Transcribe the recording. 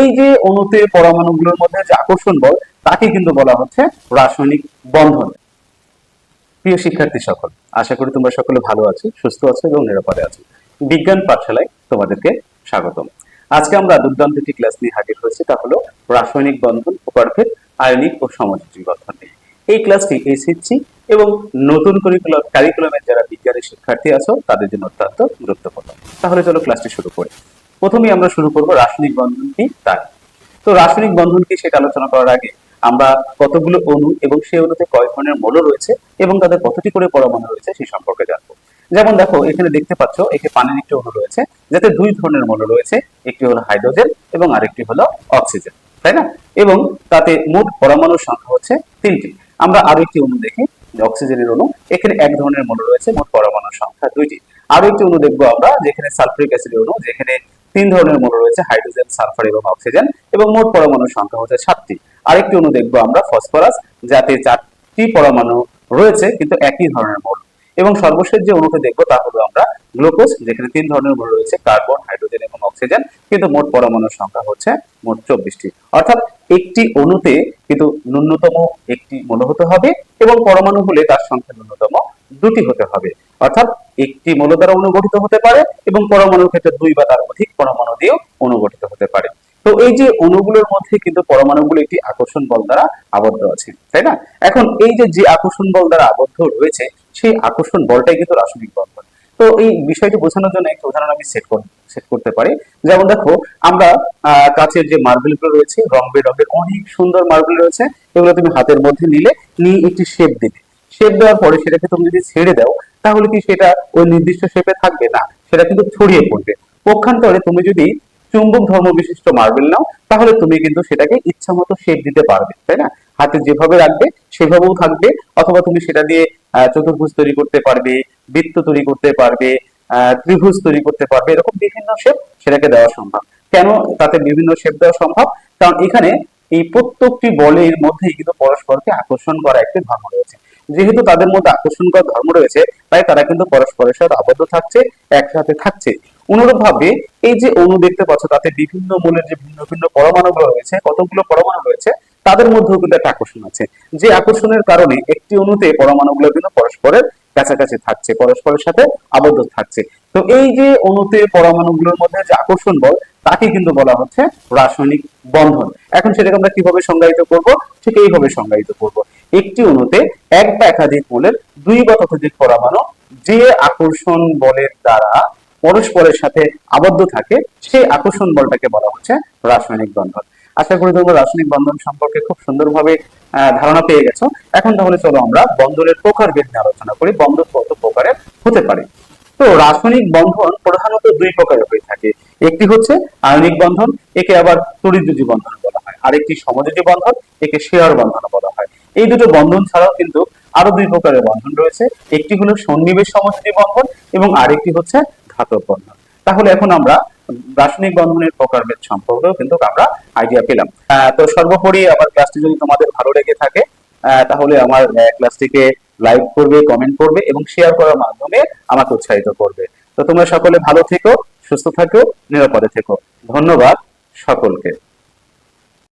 এই যে অণুতে পরমাণুগুলোর মধ্যে যে আকর্ষণ বল, তাকে কিন্তু বলা হচ্ছে রাসায়নিক বন্ধন। প্রিয় শিক্ষার্থী সকল, আশা করি তোমরা সকলে ভালো আছো, সুস্থ আছো এবং নিরাপদে আছো। বিজ্ঞান পাঠশালায় তোমাদেরকে স্বাগতম। আজকে আমরা দুর্দান্ত একটি ক্লাস নিয়ে হাজির হয়েছি, তা হলো রাসায়নিক বন্ধন ও প্রভেদ আয়নিক ও বন্ধন নিয়ে। এই ক্লাসটি এসএসসি এবং নতুন কারিকুলাম কারিকুলামের যারা বিজ্ঞানের শিক্ষার্থী আছো, তাদের জন্য অত্যন্ত গুরুত্বপূর্ণ। তাহলে চলো ক্লাসটি শুরু করি। প্রথমেই আমরা শুরু করব রাসায়নিক বন্ধন কি তার। তো রাসায়নিক বন্ধন কি সেটা আলোচনা করার আগে আমরা কতগুলো অণু এবং সেই অণুতে কয় ধরনের মৌল রয়েছে এবং তাদের কতটি করে পরমাণু রয়েছে সেই সম্পর্কে জানব। যেমন দেখো, এখানে দেখতে পাচ্ছ এখানে পানির একটি অণু রয়েছে, যাতে দুই ধরনের মৌল রয়েছে, একটি হলো হাইড্রোজেন এবং আরেকটি হলো অক্সিজেন, তাই না? এবং তাতে মোট পরমাণুর সংখ্যা হচ্ছে তিনটি। আমরা আরও একটি অণু দেখি অক্সিজেনের অণু। এখানে এক ধরনের মৌল রয়েছে, মোট পরমাণুর সংখ্যা দুইটি। আরও একটি অণু দেখব আমরা, যেখানে সালফিক অ্যাসিডের অণু, যেখানে তিন ধরনের মৌল রয়েছে, হাইড্রোজেন, সালফার এবং অক্সিজেন, এবং মোট পরমাণুর সংখ্যা হচ্ছে সাতটি। আরেকটি অণু দেখব আমরা, ফসফরাস, যাতে চারটি পরমাণু রয়েছে, কিন্তু একই ধরনের মৌল। এবং সর্বশেষ যে অণুকে দেখব, তা হলো আমরা গ্লুকোজ, যেখানে তিন ধরনের মৌল রয়েছে, কার্বন, হাইড্রোজেন এবং অক্সিজেন, কিন্তু মোট পরমাণুর সংখ্যা হচ্ছে মোট চব্বিশটি। অর্থাৎ একটি অণুতে কিন্তু ন্যূনতম একটি মৌল হতে হবে, এবং পরমাণু হলে তার সংখ্যা ন্যূনতম দুটি হতে হবে। অর্থাৎ একটি মৌল দ্বারা অনুগঠিত হতে পারে এবং পরমাণুর ক্ষেত্রে দুই বা তার অধিক পরমাণু দিয়েও অনুগঠিত হতে পারে। তো এই যে অণুগুলোর মধ্যে কিন্তু পরমাণুগুলো একটি আকর্ষণ বল দ্বারা আবদ্ধ আছে, তাই না? এখন এই যে যে আকর্ষণ বল দ্বারা আবদ্ধ রয়েছে, সেই আকর্ষণ বলটাই কিন্তু রাসায়নিক বন্ধন তো এই বিষয়টি বোঝানোর জন্য একটি উদাহরণ আমি সেট সেট করতে পারি। যেমন দেখো, আমরা কাচের যে মার্বেলগুলো রয়েছে রং বেরঙের অনেক সুন্দর মার্বেল রয়েছে। এগুলো তুমি হাতের মধ্যে নিলে, নিয়ে একটি শেপ দিবে শেপ দেওয়ার পরে সেটাকে তুমি যদি ছেড়ে দাও, তাহলে কি সেটা ওই নির্দিষ্ট শেপে থাকবে না? সেটা কিন্তু ছড়িয়ে পড়বে। পক্ষান্তরে তুমি যদি চুম্বক ধর্ম বিশিষ্ট মার্বেল নাও, তাহলে তুমি কিন্তু সেটাকে ইচ্ছা মতো শেপ দিতে পারবে, তাই না? হাতে যেভাবে রাখবে, সেভাবেও থাকবে, অথবা তুমি সেটা দিয়ে চতুর্ভুজ তৈরি করতে পারবে, বৃত্ত তৈরি করতে পারবে ত্রিভুজ তৈরি করতে পারবে, এরকম বিভিন্ন শেপ সেটাকে দেওয়া সম্ভব। কেন তাতে বিভিন্ন শেপ দেওয়া সম্ভব? কারণ এখানে এই প্রত্যেকটি বলের মধ্যেই কিন্তু পরস্পরকে আকর্ষণ করা একটি ধর্ম রয়েছে। যেহেতু তাদের মধ্যে আকর্ষণ করা ধর্ম রয়েছে, তাই তারা কিন্তু পরস্পরের সাথে আবদ্ধ থাকছে, একসাথে থাকছে। অনুরূপ ভাবে এই যে অণু দেখতে পাচ্ছ, তাতে বিভিন্ন মূলের যে ভিন্ন ভিন্ন পরমাণুগুলো রয়েছে, কতগুলো পরমাণু রয়েছে, তাদের মধ্যেও কিন্তু একটা আকর্ষণ আছে। যে আকর্ষণের কারণে একটি অণুতে পরমাণুগুলো কিন্তু পরস্পরের কাছাকাছি থাকছে, পরস্পরের সাথে আবদ্ধ থাকছে। তো এই যে অণুতে পরমাণুগুলোর মধ্যে যে আকর্ষণ বল, তাকে কিন্তু বলা হচ্ছে রাসায়নিক বন্ধন। এখন সেটাকে আমরা কীভাবে সংজ্ঞায়িত করব? ঠিক এইভাবে সংজ্ঞায়িত করব। একটি অণুতে এক বা একাধিক মূলের দুই বা ততোধিক পরমাণু যে আকর্ষণ বলের দ্বারা পরস্পরের সাথে আবদ্ধ থাকে, সেই আকর্ষণ বলটাকে বলা হচ্ছে রাসায়নিক বন্ধন। আশা করি তোমরা রাসায়নিক বন্ধন সম্পর্কে খুব সুন্দরভাবে ধারণা পেয়ে গেছো। এখন তাহলে চলো আমরা বন্ধনের প্রকারভেদ নিয়ে আলোচনা করি। বন্ধন কত প্রকারের হতে পারে? তো রাসায়নিক বন্ধন প্রধানত দুই প্রকারের হয়ে থাকে। একটি হচ্ছে আয়নিক বন্ধন, একে আবার তড়িৎযোজী বন্ধন বলা হয়। আরেকটি সমযোজী বন্ধন, একে শেয়ার বন্ধন বলা হয়। এই দুটো বন্ধন ছাড়াও কিন্তু আরও দুই প্রকারের বন্ধন রয়েছে। একটি হলো সন্নিবেশ সমযোজী বন্ধন এবং আরেকটি হচ্ছে ঘাতক বন্ধন। তাহলে এখন আমরা রাসায়নিক বন্ধনের প্রকারভেদ সম্পর্কেও কিন্তু আমরা আইডিয়া পেলাম। তো সর্বোপরি আমার ক্লাসটি যদি তোমাদের ভালো লেগে থাকে তাহলে আমার ক্লাসটিকে লাইক করবে কমেন্ট করবে এবং শেয়ার করার মাধ্যমে আমাকে উৎসাহিত করবে। তো তোমরা সকলে ভালো থেকো, সুস্থ থাকো, নিরাপদে থেকো। ধন্যবাদ সকলকে।